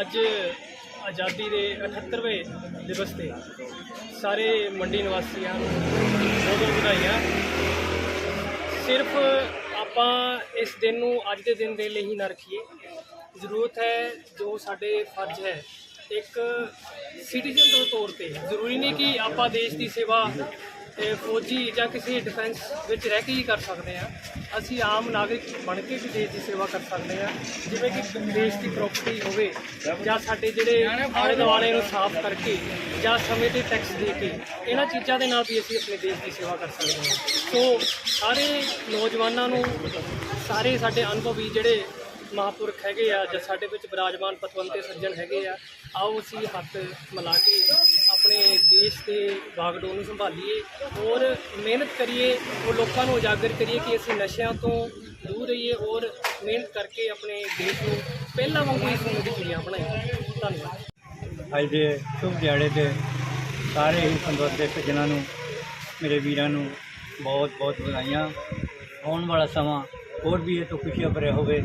ਅੱਜ ਆਜ਼ਾਦੀ ਦੇ 78ਵੇਂ ਦਿਵਸ ਤੇ ਸਾਰੇ ਮੰਡੀ ਨਿਵਾਸੀਆਂ ਨੂੰ ਬਹੁਤ ਬਹੁਤ ਵਧਾਈਆਂ। ਸਿਰਫ ਆਪਾਂ ਇਸ ਦਿਨ ਨੂੰ ਅੱਜ ਦੇ ਦਿਨ ਦੇ ਲਈ ਹੀ ਨਾ ਰੱਖੀਏ। ਜ਼ਰੂਰਤ ਹੈ ਜੋ ਸਾਡੇ ਫਰਜ਼ ਹੈ, ਇੱਕ ਸਿਟੀਜ਼ਨ ਦੇ ਤੌਰ ਤੇ। ਜ਼ਰੂਰੀ ਨਹੀਂ ਕਿ ਆਪਾਂ ਦੇਸ਼ ਦੀ ਸੇਵਾ ਇਹ ਫੌਜੀ ਜਾਂ ਕਿਸੇ ਡਿਫੈਂਸ ਵਿੱਚ ਰਹਿ ਕੇ ਹੀ ਕਰ ਸਕਦੇ ਹਾਂ ਅਸੀਂ ਆਮ ਨਾਗਰਿਕ ਬਣ ਕੇ ਵੀ ਦੇਸ਼ ਦੀ ਸੇਵਾ ਕਰ ਸਕਦੇ ਹਾਂ ਜਿਵੇਂ ਕਿ ਦੇਸ਼ ਦੀ ਪ੍ਰਾਪਰਟੀ ਹੋਵੇ ਜਾਂ ਸਾਡੇ ਜਿਹੜੇ ਆਲੇ ਦੁਆਲੇ ਨੂੰ ਸਾਫ਼ ਕਰਕੇ ਜਾਂ ਸਮੇਂ ਤੇ ਟੈਕਸ ਦੇ ਕੇ, ਇਹਨਾਂ ਚੀਜ਼ਾਂ ਦੇ ਨਾਲ ਵੀ ਅਸੀਂ ਆਪਣੇ ਦੇਸ਼ ਦੀ ਸੇਵਾ ਕਰ ਸਕਦੇ ਹਾਂ ਸੋ ਸਾਰੇ ਨੌਜਵਾਨਾਂ ਨੂੰ, ਸਾਰੇ ਸਾਡੇ ਅਨੁਭਵੀ ਜਿਹੜੇ ਮਹਾਂਪੁਰਖ ਹੈਗੇ ਆ ਜਾਂ ਸਾਡੇ ਵਿੱਚ ਵਿਰਾਜਮਾਨ ਪਤਵੰਤੇ ਸੱਜਣ ਹੈਗੇ ਆ, ਆਓ ਅਸੀਂ ਹੱਥ ਮਿਲਾ ਕੇ ਆਪਣੇ ਦੇਸ਼ ਦੇ ਬਾਗਡੋਰ ਨੂੰ ਸੰਭਾਲੀਏ ਔਰ ਮਿਹਨਤ ਕਰੀਏ, ਉਹ ਲੋਕਾਂ ਨੂੰ ਉਜਾਗਰ ਕਰੀਏ ਕਿ ਅਸੀਂ ਨਸ਼ਿਆਂ ਤੋਂ ਦੂਰ ਰਹੀਏ ਔਰ ਮਿਹਨਤ ਕਰਕੇ ਆਪਣੇ ਦੇਸ਼ ਨੂੰ ਪਹਿਲਾਂ ਵਾਂਗੂ ਹੀ ਸੋਨੇ ਦੀ ਬਣਾਈਏ। ਧੰਨਵਾਦ। ਅੱਜ ਦੇ ਸ਼ੁਭ ਦਿਹਾੜੇ ਤੇ ਸਾਰੇ ਹੀ ਦੇ ਸੱਜਣਾਂ ਨੂੰ, ਮੇਰੇ ਵੀਰਾਂ ਨੂੰ ਬਹੁਤ ਬਹੁਤ ਵਧਾਈਆਂ। ਆਉਣ ਵਾਲਾ ਸਮਾਂ ਹੋਰ ਵੀ ਇਹ ਤੋਂ ਖੁਸ਼ੀਆਂ ਭਰਿਆ ਹੋਵੇ।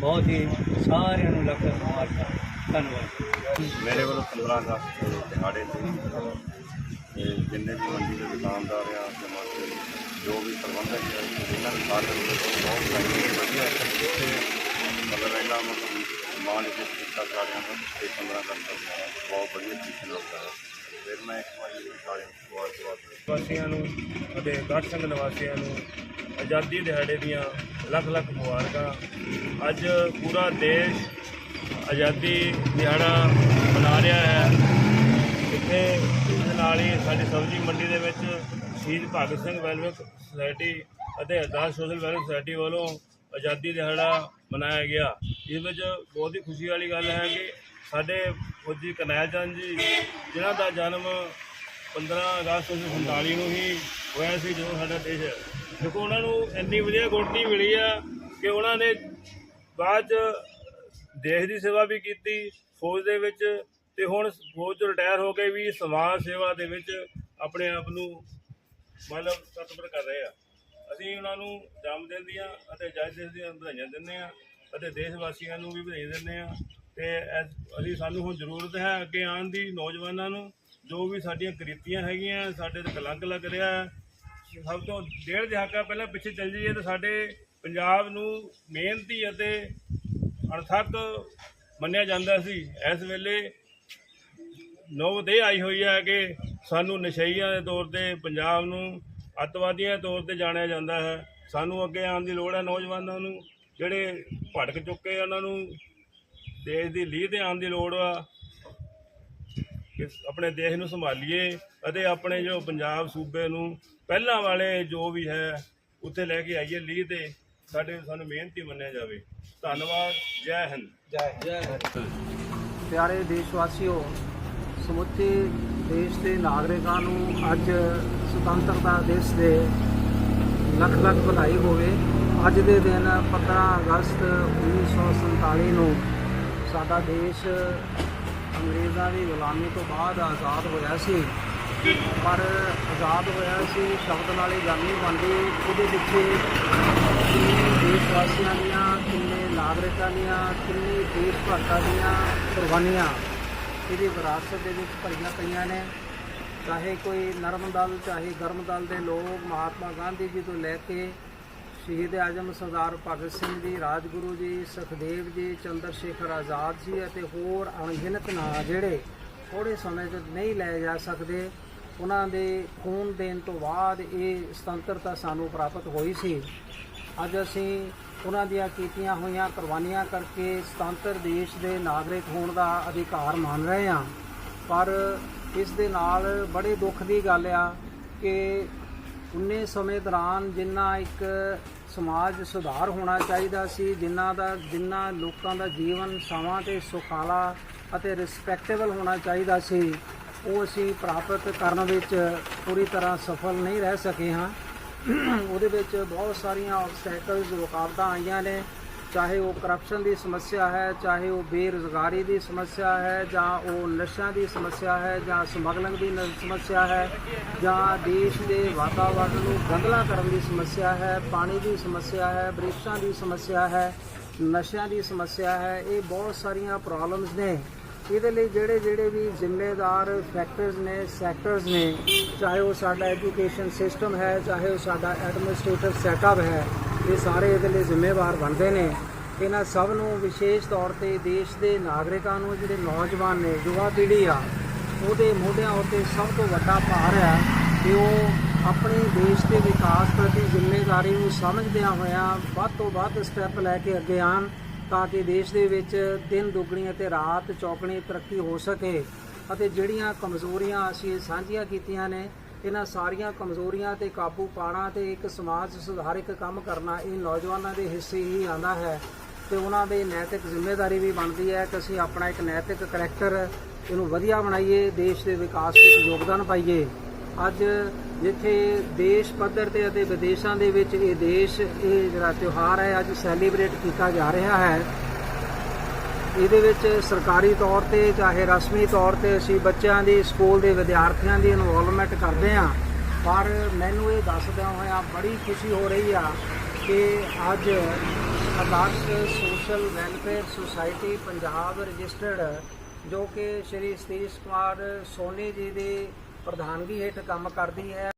ਬਹੁਤ ਹੀ ਸਾਰਿਆਂ ਨੂੰ ਲੱਖ ਮੁਬਾਰਕਾਂ। ਧੰਨਵਾਦ। ਮੇਰੇ ਵੱਲੋਂ 15 ਅਗਸਤ ਦੇ ਦਿਹਾੜੇ ਤੇ ਜਿੰਨੇ ਵੀ ਮੰਡੀ ਦੇ ਦੁਕਾਨਦਾਰ ਆ ਤੇ ਮਾਰਕੀਟ ਜੋ ਵੀ ਪ੍ਰਬੰਧਕ ਹੈ ਇਹਨਾਂ ਨੂੰ ਸਾਰਿਆਂ ਨੂੰ ਬਹੁਤ ਵਧੀਆ ਵਧੀਆ ਮਤਲਬ ਇਹਨਾਂ ਨੂੰ ਮਾਨ ਇੱਜ਼ਤ ਕੀਤਾ ਸਾਰਿਆਂ ਨੂੰ ਤੇ 15 ਅਗਸਤ ਦਾ ਬਹੁਤ ਵਧੀਆ ਤਰੀਕੇ ਨਾਲ ਹੋਇਆ। ਫਿਰ ਮੈਂ ਇੱਕ ਵਾਰੀ ਸਾਰਿਆਂ ਨੂੰ ਬਹੁਤ ਵਾਸੀਆਂ ਨੂੰ ਅਤੇ ਗੜ੍ਹ ਸਿੰਘ ਨਿਵਾਸੀਆਂ ਨੂੰ ਆਜ਼ਾਦੀ ਦਿਹਾੜੇ ਦੀਆਂ ਲੱਖ ਲੱਖ ਮੁਬਾਰਕਾਂ। ਅੱਜ ਪੂਰਾ ਦੇਸ਼ ਆਜ਼ਾਦੀ ਦਿਹਾੜਾ ਮਨਾ ਰਿਹਾ ਹੈ। ਇੱਥੇ ਇਸ ਨਾਲ ਹੀ ਸਾਡੀ ਸਬਜ਼ੀ ਮੰਡੀ ਦੇ ਵਿੱਚ ਸ਼ਹੀਦ ਭਗਤ ਸਿੰਘ ਵੈਲਫੇਅਰ ਸੁਸਾਇਟੀ ਅਤੇ ਅਰਦਾਸ ਸੋਸ਼ਲ ਵੈਲਫੇਅਰ ਸੁਸਾਇਟੀ ਵੱਲੋਂ ਆਜ਼ਾਦੀ ਦਿਹਾੜਾ ਮਨਾਇਆ ਗਿਆ। ਇਸ ਵਿੱਚ ਬਹੁਤ ਹੀ ਖੁਸ਼ੀ ਵਾਲੀ ਗੱਲ ਹੈ ਕਿ ਸਾਡੇ ਫੌਜੀ ਕਰਨੈਲ ਚੰਦ ਜੀ, ਜਿਨ੍ਹਾਂ ਦਾ ਜਨਮ 15 ਅਗਸਤ 1947 ਨੂੰ ਹੀ ਹੋਇਆ ਸੀ ਜਦੋਂ ਸਾਡਾ ਦੇਸ਼ ਦੇਖੋ, ਉਹਨਾਂ ਨੂੰ ਇੰਨੀ ਵਧੀਆ ਗੁੜਤੀ ਮਿਲੀ ਆ ਕਿ ਉਹਨਾਂ ਨੇ ਬਾਅਦ ਚ ਦੇਸ਼ ਦੀ ਸੇਵਾ ਵੀ ਕੀਤੀ, ਫੌਜ ਦੇ ਵਿੱਚ, ਤੇ ਹੁਣ ਫੌਜ ਤੋਂ ਰਿਟਾਇਰ ਹੋ ਕੇ ਵੀ ਸਮਾਜ ਸੇਵਾ ਦੇ ਵਿੱਚ ਆਪਣੇ ਆਪ ਨੂੰ ਮਤਲਬ ਤਤਪਰ ਕਰ ਰਹੇ ਆ। ਅਸੀਂ ਉਹਨਾਂ ਨੂੰ ਜਨਮ ਦਿਨ ਦੀਆਂ ਅਤੇ ਜੱਜ ਦਿਨ ਦੀਆਂ ਵਧਾਈਆਂ ਦਿੰਦੇ ਆ ਅਤੇ ਦੇਸ਼ ਵਾਸੀਆਂ ਨੂੰ ਵੀ ਵਧਾਈ ਦਿੰਦੇ ਆ। ਤੇ ਅਸੀਂ ਸਾਨੂੰ ਹੁਣ ਜ਼ਰੂਰਤ ਹੈ ਅੱਗੇ ਆਉਣ ਦੀ ਨੌਜਵਾਨਾਂ ਨੂੰ ਜੋ ਵੀ ਸਾਡੀਆਂ ਕ੍ਰਿਤੀਆਂ ਹੈਗੀਆਂ, ਸਾਡੇ ਤੇ ਕਲੰਕ ਲੱਗ ਰਿਹਾ। ਸਭ ਤੋਂ ਡੇਢ ਦਹਾਕਾ ਪਹਿਲਾਂ ਪਿੱਛੇ ਚੱਲ ਜਾਈਏ ਤਾਂ ਸਾਡੇ ਪੰਜਾਬ ਨੂੰ ਮਿਹਨਤੀ ਅਤੇ ਅਣਥੱਕ ਮੰਨਿਆ ਜਾਂਦਾ ਸੀ। ਇਸ ਵੇਲੇ ਨੌਬਤ ਇਹ ਆਈ ਹੋਈ ਹੈ ਕਿ ਸਾਨੂੰ ਨਸ਼ਈਆਂ ਦੇ ਤੌਰ ਤੇ ਪੰਜਾਬ ਨੂੰ ਅੱਤਵਾਦੀਆਂ ਦੇ ਤੌਰ ਤੇ ਜਾਣਿਆ ਜਾਂਦਾ ਹੈ। ਸਾਨੂੰ ਅੱਗੇ ਆਉਣ ਦੀ ਲੋੜ ਹੈ ਨੌਜਵਾਨਾਂ ਨੂੰ, ਜਿਹੜੇ ਭਟਕ ਚੁੱਕੇ ਆ ਉਹਨਾਂ ਨੂੰ, ਦੇਸ਼ ਦੀ ਲੀਹ ਤੇ ਆਉਣ ਦੀ ਲੋੜ ਆ। ਕਿ ਆਪਣੇ ਦੇਸ਼ ਨੂੰ ਸੰਭਾਲੀਏ ਅਤੇ ਆਪਣੇ ਜੋ ਪੰਜਾਬ ਸੂਬੇ ਨੂੰ ਪਹਿਲਾਂ ਵਾਲੇ ਜੋ ਵੀ ਹੈ ਉੱਥੇ ਲੈ ਕੇ ਆਈਏ ਲੀਹ ਤੇ ਸਾਡੇ ਸਾਨੂੰ ਮਿਹਨਤੀ ਮੰਨਿਆ ਜਾਵੇ। ਧੰਨਵਾਦ ਜੈ ਹਿੰਦ। ਪਿਆਰੇ ਦੇਸ਼ ਵਾਸੀਓ ਸਮੁੱਚੇ ਦੇਸ਼ ਦੇ ਨਾਗਰਿਕਾਂ ਨੂੰ ਅੱਜ ਸੁਤੰਤਰਤਾ ਦਿਵਸ ਦੇ ਲੱਖ ਲੱਖ ਵਧਾਈ ਹੋਵੇ। ਅੱਜ ਦੇ ਦਿਨ 15 ਅਗਸਤ 1947 ਨੂੰ ਸਾਡਾ ਦੇਸ਼ ਅੰਗਰੇਜ਼ਾਂ ਦੀ ਗੁਲਾਮੀ ਤੋਂ ਬਾਅਦ ਆਜ਼ਾਦ ਹੋਇਆ ਸੀ। ਪਰ ਆਜ਼ਾਦ ਹੋਇਆ ਸੀ ਸ਼ਬਦ ਨਾਲ ਹੀ ਗੱਲ ਨਹੀਂ ਬਣਦੀ। ਉਹਦੇ ਪਿੱਛੇ ਕਿੰਨੇ ਦੇਸ਼ ਵਾਸੀਆਂ ਦੀਆਂ, ਕਿੰਨੇ ਨਾਗਰਿਕਾਂ ਦੀਆਂ, ਕਿੰਨੇ ਦੇਸ਼ ਭਗਤਾਂ ਦੀਆਂ ਕੁਰਬਾਨੀਆਂ ਇਹਦੀ ਵਿਰਾਸਤ ਦੇ ਵਿੱਚ ਭਰੀਆਂ ਪਈਆਂ ਨੇ। ਚਾਹੇ ਕੋਈ ਨਰਮ ਦਲ, ਚਾਹੇ ਗਰਮ ਦਲ ਦੇ ਲੋਕ, ਮਹਾਤਮਾ ਗਾਂਧੀ ਜੀ ਤੋਂ ਲੈ ਕੇ ਸ਼ਹੀਦ ਆਜ਼ਮ ਸਰਦਾਰ ਭਗਤ ਸਿੰਘ ਜੀ, ਰਾਜਗੁਰੂ ਜੀ, ਸੁਖਦੇਵ ਜੀ, ਚੰਦਰ ਸ਼ੇਖਰ ਆਜ਼ਾਦ ਜੀ ਅਤੇ ਹੋਰ ਅਣਗਿਣਤ ਨਾਂ ਜਿਹੜੇ ਥੋੜੇ ਸਮੇਂ 'ਚ ਨਹੀਂ ਲਏ ਜਾ ਸਕਦੇ, ਉਹਨਾਂ ਦੇ ਖੂਨ ਦੇਣ ਤੋਂ ਬਾਅਦ ਇਹ ਸੁਤੰਤਰਤਾ ਸਾਨੂੰ ਪ੍ਰਾਪਤ ਹੋਈ ਸੀ। ਅੱਜ ਅਸੀਂ ਉਹਨਾਂ ਦੀਆਂ ਕੀਤੀਆਂ ਹੋਈਆਂ ਕੁਰਬਾਨੀਆਂ ਕਰਕੇ ਸੁਤੰਤਰ ਦੇਸ਼ ਦੇ ਨਾਗਰਿਕ ਹੋਣ ਦਾ ਅਧਿਕਾਰ ਮੰਨ ਰਹੇ ਹਾਂ। ਪਰ ਇਸ ਦੇ ਨਾਲ ਬੜੇ ਦੁੱਖ ਦੀ ਗੱਲ ਆ ਕਿ ਉਨੇ ਸਮੇਂ ਦੌਰਾਨ ਜਿੰਨਾ ਇੱਕ ਸਮਾਜ ਸੁਧਾਰ ਹੋਣਾ ਚਾਹੀਦਾ ਸੀ। ਜਿਨ੍ਹਾਂ ਦਾ ਜਿੰਨਾ ਲੋਕਾਂ ਦਾ ਜੀਵਨ ਸਮਾਂ ਤੇ ਸੁਖਾਲਾ ਅਤੇ ਰਿਸਪੈਕਟੇਬਲ ਹੋਣਾ ਚਾਹੀਦਾ ਸੀ, ਉਹ ਅਸੀਂ ਪ੍ਰਾਪਤ ਕਰਨ ਵਿੱਚ ਪੂਰੀ ਤਰ੍ਹਾਂ ਸਫਲ ਨਹੀਂ ਰਹਿ ਸਕੇ ਹਾਂ। ਉਹਦੇ ਵਿੱਚ ਬਹੁਤ ਸਾਰੀਆਂ ਆਬਸਟੈਕਲਸ ਰੁਕਾਵਟਾਂ ਆਈਆਂ ਨੇ। ਚਾਹੇ ਉਹ ਕਰਪਸ਼ਨ ਦੀ ਸਮੱਸਿਆ ਹੈ, ਚਾਹੇ ਉਹ ਬੇਰੁਜ਼ਗਾਰੀ ਦੀ ਸਮੱਸਿਆ ਹੈ, ਜਾਂ ਉਹ ਨਸ਼ਿਆਂ ਦੀ ਸਮੱਸਿਆ ਹੈ, ਜਾਂ ਸਮਗਲਿੰਗ ਦੀ ਸਮੱਸਿਆ ਹੈ, ਜਾਂ ਦੇਸ਼ ਦੇ ਵਾਤਾਵਰਣ ਨੂੰ ਗੰਦਲਾ ਕਰਨ ਦੀ ਸਮੱਸਿਆ ਹੈ, ਪਾਣੀ ਦੀ ਸਮੱਸਿਆ ਹੈ ਬ੍ਰਿਸ਼ਾਂ ਦੀ ਸਮੱਸਿਆ ਹੈ, ਨਸ਼ਿਆਂ ਦੀ ਸਮੱਸਿਆ ਹੈ, ਇਹ ਬਹੁਤ ਸਾਰੀਆਂ ਪ੍ਰੋਬਲਮਸ ਨੇ। ਇਹਦੇ ਲਈ ਜਿਹੜੇ ਜਿਹੜੇ ਵੀ ਜ਼ਿੰਮੇਦਾਰ ਫੈਕਟਰਸ ਨੇ ਸੈਕਟਰਸ ਨੇ, ਚਾਹੇ ਉਹ ਸਾਡਾ ਐਜੂਕੇਸ਼ਨ ਸਿਸਟਮ ਹੈ, ਚਾਹੇ ਉਹ ਸਾਡਾ ਐਡਮਿਨਿਸਟ੍ਰੇਟਿਵ ਸੈਟਅਪ ਹੈ ਇਹ ਸਾਰੇ ਇਹਦੇ ਲਈ ਜ਼ਿੰਮੇਵਾਰ ਬਣਦੇ ਨੇ। ਇਹਨਾਂ ਸਭ ਨੂੰ ਵਿਸ਼ੇਸ਼ ਤੌਰ ਤੇ ਦੇਸ਼ ਦੇ ਨਾਗਰਿਕਾਂ ਨੂੰ, ਜਿਹੜੇ ਨੌਜਵਾਨ ਨੇ, ਯੁਵਾ ਪੀੜ੍ਹੀ ਆ, ਉਹਦੇ ਮੋਢਿਆਂ ਉੱਤੇ ਸਭ ਤੋਂ ਵੱਡਾ ਭਾਰ ਹੈ ਕਿ ਉਹ ਆਪਣੇ ਦੇਸ਼ ਦੇ ਵਿਕਾਸ ਪ੍ਰਤੀ ਜ਼ਿੰਮੇਵਾਰੀ ਨੂੰ ਸਮਝਦਿਆਂ ਹੋਇਆਂ ਵੱਧ ਤੋਂ ਵੱਧ ਸਟੈਪ ਲੈ ਕੇ ਅੱਗੇ ਆਉਣ, ਤਾਂ ਕਿ ਦੇਸ਼ ਦੇ ਵਿੱਚ ਦਿਨ ਦੁੱਗਣੀ ਅਤੇ ਰਾਤ ਚੌਗਣੀ ਤਰੱਕੀ ਹੋ ਸਕੇ। ਅਤੇ ਜਿਹੜੀਆਂ ਕਮਜ਼ੋਰੀਆਂ ਅਸੀਂ ਸਾਂਝੀਆਂ ਕੀਤੀਆਂ ਨੇ ਇਹਨਾਂ ਸਾਰੀਆਂ ਕਮਜ਼ੋਰੀਆਂ ਤੇ ਕਾਬੂ ਪਾਣਾ ਤੇ ਇੱਕ ਸਮਾਜ ਸੁਧਾਰਕ ਕੰਮ ਕਰਨਾ, ਇਹ ਨੌਜਵਾਨਾਂ ਦੇ ਹਿੱਸੇ ਹੀ ਆਂਦਾ ਹੈ ਤੇ ਉਹਨਾਂ ਦੇ ਨੈਤਿਕ ਜ਼ਿੰਮੇਵਾਰੀ ਵੀ ਬਣਦੀ ਹੈ ਕਿ ਅਸੀਂ ਆਪਣਾ ਇੱਕ ਨੈਤਿਕ ਕਰੈਕਟਰ ਇਹਨੂੰ ਵਧੀਆ ਬਣਾਈਏ, ਦੇਸ਼ ਦੇ ਵਿਕਾਸ ਵਿੱਚ ਯੋਗਦਾਨ ਪਾਈਏ। ਅੱਜ ਜਿੱਥੇ ਦੇਸ਼ ਪੱਧਰ ਤੇ ਅਤੇ ਵਿਦੇਸ਼ਾਂ ਦੇ ਵਿੱਚ ਇਹ ਦੇਸ਼, ਇਹ ਜਿਹੜਾ ਤਿਉਹਾਰ ਹੈ, ਅੱਜ ਸੈਲੀਬ੍ਰੇਟ ਕੀਤਾ ਜਾ ਰਿਹਾ ਹੈ ਇਹਦੇ ਵਿੱਚ ਸਰਕਾਰੀ ਤੌਰ ਤੇ ਚਾਹੇ ਰਸਮੀ ਤੌਰ ਤੇ ਅਸੀਂ ਬੱਚਿਆਂ ਦੀ, ਸਕੂਲ ਦੇ ਵਿਦਿਆਰਥੀਆਂ ਦੀ ਇਨਵੋਲਵਮੈਂਟ ਕਰਦੇ ਹਾਂ। ਪਰ ਮੈਨੂੰ ਇਹ ਦੱਸਦਿਆਂ ਹੋਇਆਂ ਬੜੀ ਖੁਸ਼ੀ ਹੋ ਰਹੀ ਆ ਕਿ ਅੱਜ Adarsh social welfare society Punjab registered ਜੋ ਕਿ ਸ਼੍ਰੀ ਸਤੀਸ਼ ਕੁਮਾਰ ਸੋਨੀ ਜੀ ਦੀ ਪ੍ਰਧਾਨਗੀ ਹੇਠ ਕੰਮ ਕਰਦੀ ਹੈ।